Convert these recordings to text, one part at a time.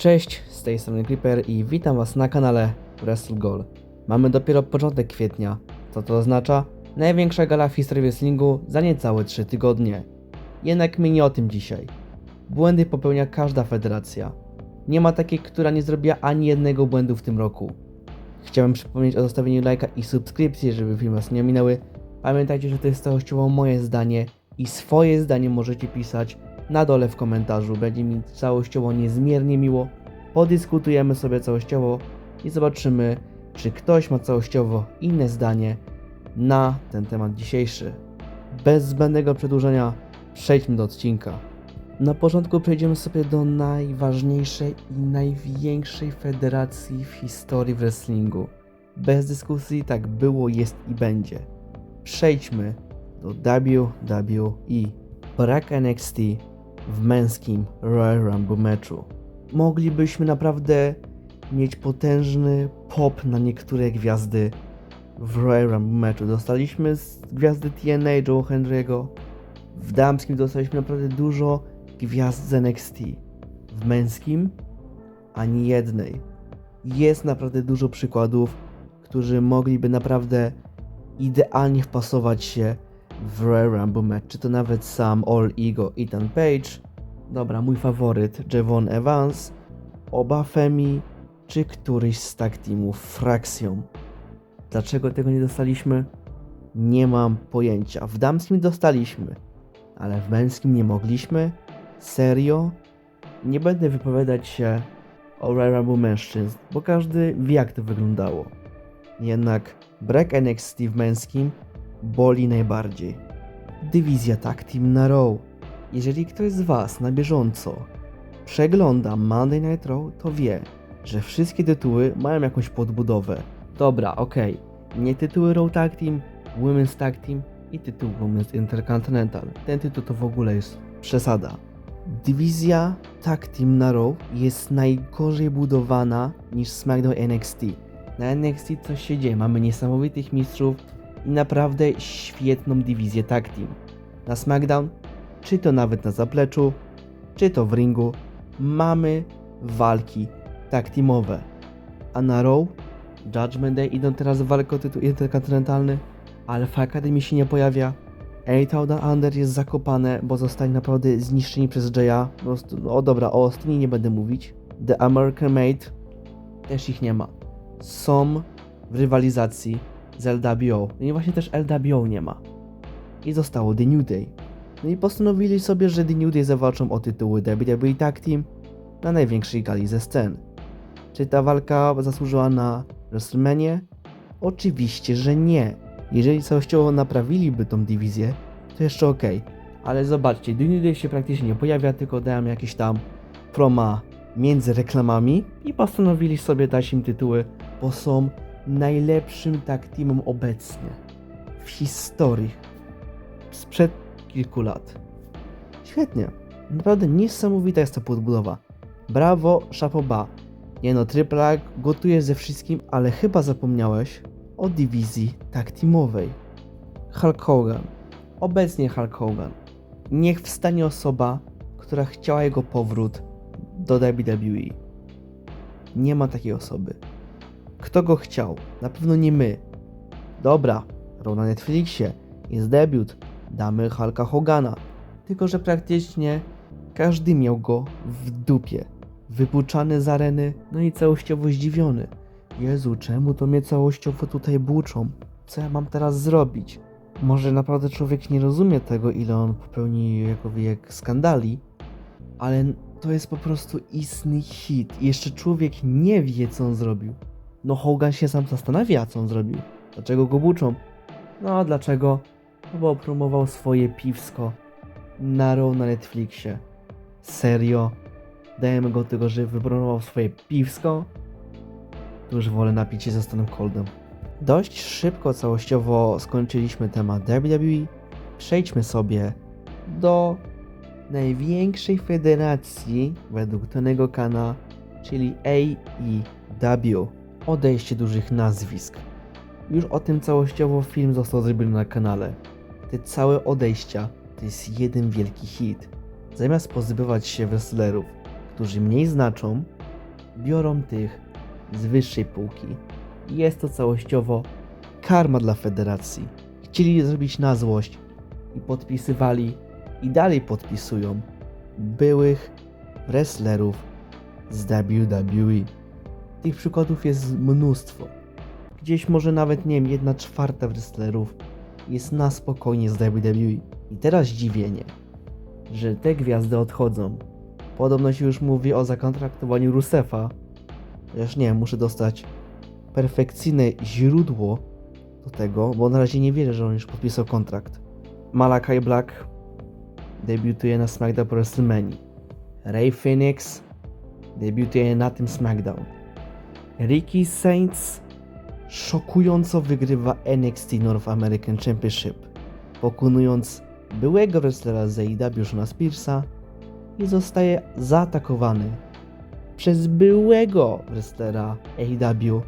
Cześć, z tej strony Creeper i witam Was na kanale Wrestle Goal. Mamy dopiero początek kwietnia. Co to oznacza? Największa gala w historii wrestlingu za niecałe 3 tygodnie. Jednak my nie o tym dzisiaj. Błędy popełnia każda federacja. Nie ma takiej, która nie zrobiła ani jednego błędu w tym roku. Chciałem przypomnieć o zostawieniu lajka i subskrypcji, żeby filmy Was nie ominęły. Pamiętajcie, że to jest całościowo moje zdanie i swoje zdanie możecie pisać na dole w komentarzu. Będzie mi całościowo niezmiernie miło. Podyskutujemy sobie całościowo i zobaczymy, czy ktoś ma całościowo inne zdanie na ten temat dzisiejszy. Bez zbędnego przedłużenia przejdźmy do odcinka. Na początku przejdziemy sobie do najważniejszej i największej federacji w historii wrestlingu. Bez dyskusji tak było, jest i będzie. Przejdźmy do WWE. Brak NXT w męskim Royal Rumble meczu. Moglibyśmy naprawdę mieć potężny pop na niektóre gwiazdy w Royal Rumble meczu. Dostaliśmy z gwiazdy TNA Joe Henry'ego. W damskim dostaliśmy naprawdę dużo gwiazd z NXT. W męskim ani jednej. Jest naprawdę dużo przykładów, którzy mogliby naprawdę idealnie wpasować się w Royal Rumble match. Czy to nawet sam All Ego Ethan Page, dobra, mój faworyt Javon Evans, oba Femi, czy któryś z tag teamów Fraction. Dlaczego tego nie dostaliśmy? Nie mam pojęcia. W damskim dostaliśmy, ale w męskim nie mogliśmy? Serio? Nie będę wypowiadać się o Royal Rumble mężczyzn, bo każdy wie jak to wyglądało. Jednak brak NXT w męskim boli najbardziej. Dywizja Tag Team na Raw. Jeżeli ktoś z Was na bieżąco przegląda Monday Night Raw, to wie, że wszystkie tytuły mają jakąś podbudowę. Dobra, okej, nie tytuły Raw Tag Team, Women's Tag Team i tytuł Women's Intercontinental. Ten tytuł to w ogóle jest przesada. Dywizja Tag Team na Raw jest najgorzej budowana niż SmackDown NXT. Na NXT coś się dzieje, mamy niesamowitych mistrzów i naprawdę świetną dywizję tag team. Na SmackDown, czy to nawet na zapleczu, czy to w ringu, mamy walki tag teamowe. A na Raw, Judgment Day idą teraz w walkę o tytuł interkontynentalny, Alpha Academy się nie pojawia, 8000 Under jest zakopane, bo zostali naprawdę zniszczeni przez Jaya. Po prostu, no, o dobra, o Austinie nie będę mówić. The American Made też ich nie ma. Są w rywalizacji z LWO. No i właśnie też LWO nie ma. I zostało The New Day. No i postanowili sobie, że The New Day zawalczą o tytuły WWE Tag Team na największej gali ze scen. Czy ta walka zasłużyła na WrestleMania? Oczywiście, że nie. Jeżeli całościowo naprawiliby tą dywizję, to jeszcze ok. Ale zobaczcie, The New Day się praktycznie nie pojawia, tylko dają jakieś tam proma między reklamami i postanowili sobie dać im tytuły, bo są najlepszym tag teamem obecnie w historii sprzed kilku lat. Świetnie. Naprawdę niesamowita jest ta podbudowa. Brawo, szapoba. Nie no, Triple gotuje ze wszystkim, ale chyba zapomniałeś o dywizji tag teamowej. Hulk Hogan. Obecnie Hulk Hogan. Niech wstanie osoba, która chciała jego powrót do WWE. Nie ma takiej osoby. Kto go chciał? Na pewno nie my. Dobra, Raw na Netflixie, jest debiut, damy Hulka Hogana. Tylko, że praktycznie każdy miał go w dupie. Wypuczany z areny, no i całościowo zdziwiony. Jezu, czemu to mnie całościowo tutaj buczą? Co ja mam teraz zrobić? Może naprawdę człowiek nie rozumie tego, ile on popełni jako wiek skandali, ale to jest po prostu istny hit. Jeszcze człowiek nie wie, co on zrobił. No Hogan się sam zastanawia, co on zrobił. Dlaczego go buczą? No dlaczego? No bo promował swoje piwsko na Raw na Netflixie. Serio? Dajemy go tego, że wypromował swoje piwsko? To już wolę napić się ze Stanem Coldem. Dość szybko całościowo skończyliśmy temat WWE. Przejdźmy sobie do największej federacji według Tonego Kana, czyli AEW. Odejście dużych nazwisk. Już o tym całościowo film został zrobiony na kanale. Te całe odejścia to jest jeden wielki hit. Zamiast pozbywać się wrestlerów, którzy mniej znaczą, biorą tych z wyższej półki. Jest to całościowo karma dla federacji. Chcieli zrobić na złość i podpisywali i dalej podpisują byłych wrestlerów z WWE. Tych przykładów jest mnóstwo. Gdzieś może nawet, nie wiem, jedna czwarta wrestlerów jest na spokojnie z WWE. I teraz zdziwienie, że te gwiazdy odchodzą. Podobno się już mówi o zakontraktowaniu Rusefa. Chociaż nie, muszę dostać perfekcyjne źródło do tego, bo na razie nie wierzę, że on już podpisał kontrakt. Malakai Black debiutuje na SmackDown po WrestleMania. Ray Phoenix debiutuje na tym SmackDown. Ricky Saints szokująco wygrywa NXT North American Championship, pokonując byłego wrestlera AEW Shona Spearsa i zostaje zaatakowany przez byłego wrestlera AEW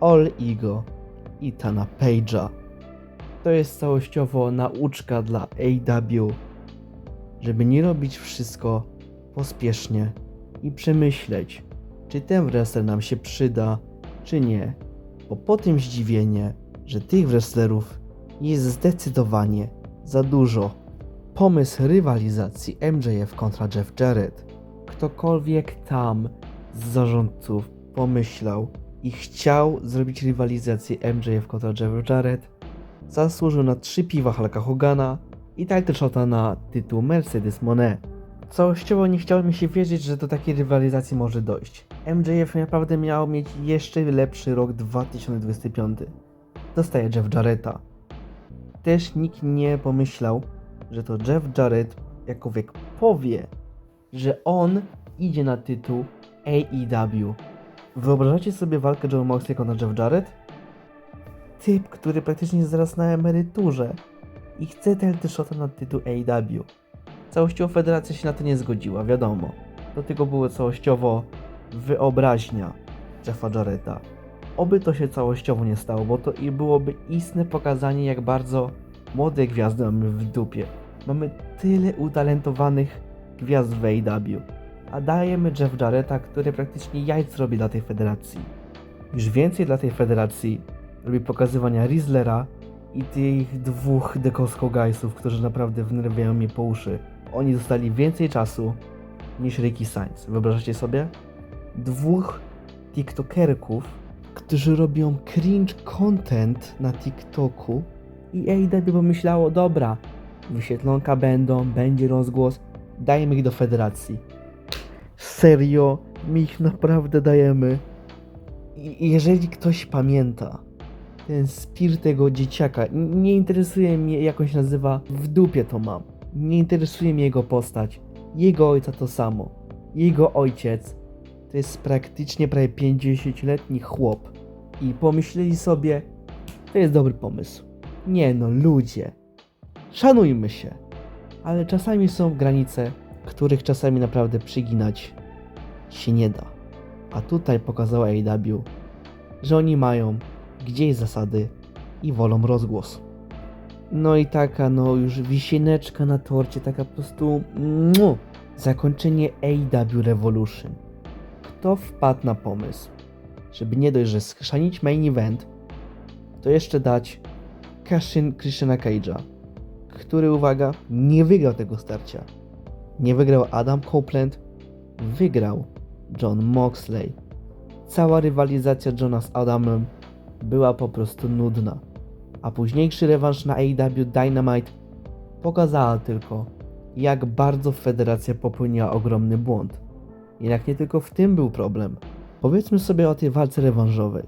All Ego i Tana Page'a. To jest całościowo nauczka dla AEW, żeby nie robić wszystko pospiesznie i przemyśleć, czy ten wrestler nam się przyda, czy nie. Bo po tym zdziwienie, że tych wrestlerów jest zdecydowanie za dużo. Pomysł rywalizacji MJF kontra Jeff Jarrett. Ktokolwiek tam z zarządców pomyślał i chciał zrobić rywalizację MJF kontra Jeff Jarrett, zasłużył na trzy piwa Hulka Hogana i title shota na tytuł Mercedes Monet. Całościowo nie chciało mi się wierzyć, że do takiej rywalizacji może dojść. MJF naprawdę miał mieć jeszcze lepszy rok 2025. Dostaje Jeff Jarretta. Też nikt nie pomyślał, że to Jeff Jarrett jakowiek powie, że on idzie na tytuł AEW. Wyobrażacie sobie walkę John Moxley kontra Jeff Jarrett? Typ, który praktycznie zaraz na emeryturze i chce ten shota na tytuł AEW. Całościowo federacja się na to nie zgodziła, wiadomo. Do tego było całościowo wyobraźnia Jeffa Jarretta. Oby to się całościowo nie stało, bo to i byłoby istne pokazanie, jak bardzo młode gwiazdy mamy w dupie. Mamy tyle utalentowanych gwiazd w AEW, a dajemy Jeff Jarretta, który praktycznie jajc robi dla tej federacji. Już więcej dla tej federacji robi pokazywania Rizzlera i tych dwóch Dekosko Guysów, którzy naprawdę wnerwiają mnie po uszy. Oni dostali więcej czasu niż Ricky Sainz. Wyobrażacie sobie? Dwóch TikTokerków, którzy robią cringe content na TikToku i AEW pomyślało, dobra, wyświetlonka będą, będzie rozgłos, dajemy ich do federacji. Serio, my ich naprawdę dajemy. I jeżeli ktoś pamięta, ten spirit tego dzieciaka, nie interesuje mnie jak on się nazywa, w dupie to mam. Nie interesuje mnie jego postać. Jego ojca to samo. Jego ojciec to jest praktycznie prawie 50-letni chłop. I pomyśleli sobie, to jest dobry pomysł. Nie no, ludzie. Szanujmy się. Ale czasami są granice, których czasami naprawdę przyginać się nie da. A tutaj pokazała AEW, że oni mają gdzieś zasady i wolą rozgłos. No i taka, no już wisieneczka na torcie, taka po prostu mu, zakończenie AEW Revolution. Kto wpadł na pomysł, żeby nie dość, że schrzanić main event, to jeszcze dać Cashin Christiana Cage'a, który, uwaga, nie wygrał tego starcia. Nie wygrał Adam Copeland, wygrał John Moxley. Cała rywalizacja Johna z Adamem była po prostu nudna, a późniejszy rewanż na AEW Dynamite pokazała tylko, jak bardzo federacja popełniła ogromny błąd. Jednak nie tylko w tym był problem. Powiedzmy sobie o tej walce rewanżowej.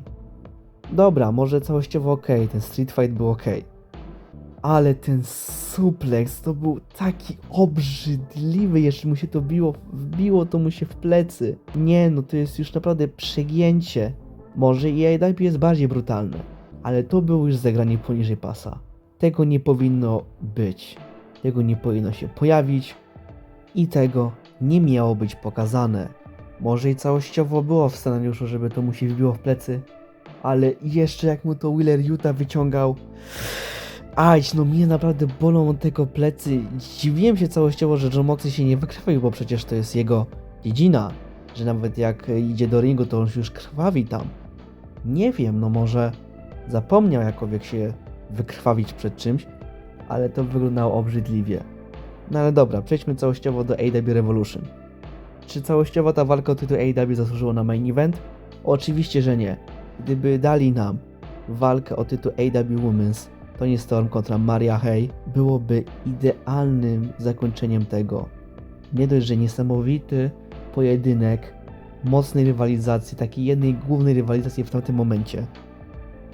Dobra, może całościowo ok, ten street fight był ok. Ale ten suplex to był taki obrzydliwy, jeszcze mu się to biło, wbiło to mu się w plecy. Nie no, to jest już naprawdę przegięcie. Może i AEW jest bardziej brutalne, ale to było już zagranie poniżej pasa. Tego nie powinno być. Tego nie powinno się pojawić i tego nie miało być pokazane. Może i całościowo było w scenariuszu, żeby to mu się wbiło w plecy, ale jeszcze jak mu to Wheeler Utah wyciągał. Aś, no mnie naprawdę bolą tego plecy. Dziwiłem się całościowo, że John Moxley się nie wykrwawił, bo przecież to jest jego dziedzina. że nawet jak idzie do ringu, to on już krwawi tam. Nie wiem, no może zapomniał jakowiek się wykrwawić przed czymś, ale to wyglądało obrzydliwie. No ale dobra, przejdźmy całościowo do AW Revolution. Czy całościowo ta walka o tytuł AW zasłużyła na main event? Oczywiście, że nie. Gdyby dali nam walkę o tytuł AW Women's, Tony Storm kontra Maria Hay, byłoby idealnym zakończeniem tego. Nie dość, że niesamowity pojedynek mocnej rywalizacji, takiej jednej głównej rywalizacji w tamtym momencie.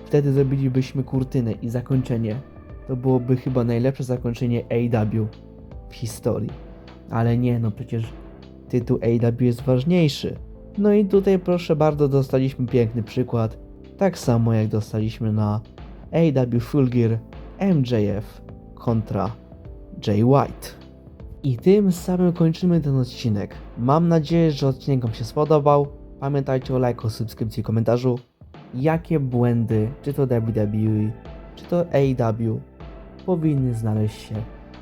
Wtedy zrobilibyśmy kurtynę i zakończenie. To byłoby chyba najlepsze zakończenie AW w historii. Ale nie, no przecież tytuł AW jest ważniejszy. No i tutaj proszę bardzo dostaliśmy piękny przykład. Tak samo jak dostaliśmy na AW Full Gear MJF kontra Jay White. I tym samym kończymy ten odcinek. Mam nadzieję, że odcinek Wam się spodobał. Pamiętajcie o lajku, subskrypcji i komentarzu. Jakie błędy, czy to WWE, czy to AEW, powinny znaleźć się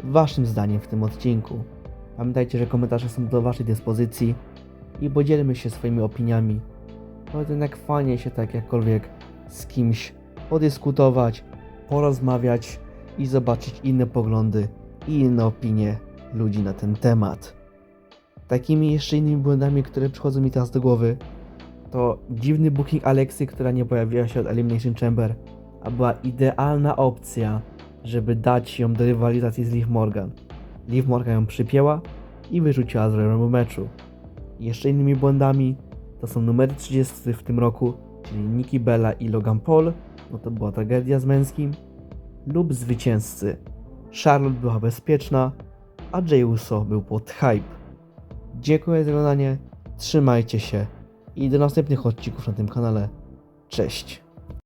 Waszym zdaniem w tym odcinku. Pamiętajcie, że komentarze są do Waszej dyspozycji i podzielmy się swoimi opiniami. Bo to jednak fajnie się tak jakkolwiek z kimś podyskutować, porozmawiać i zobaczyć inne poglądy i inne opinie ludzi na ten temat. Takimi jeszcze innymi błędami, które przychodzą mi teraz do głowy, to dziwny booking Alexy, która nie pojawiła się od Elimination Chamber, a była idealna opcja, żeby dać ją do rywalizacji z Liv Morgan. Liv Morgan ją przypięła i wyrzuciła z Royal meczu. Jeszcze innymi błędami to są numery 30 w tym roku, czyli Nikki Bella i Logan Paul, no to była tragedia z męskim, lub zwycięzcy. Charlotte była bezpieczna, a Jey Uso był pod hype. Dziękuję za oglądanie, trzymajcie się i do następnych odcinków na tym kanale. Cześć!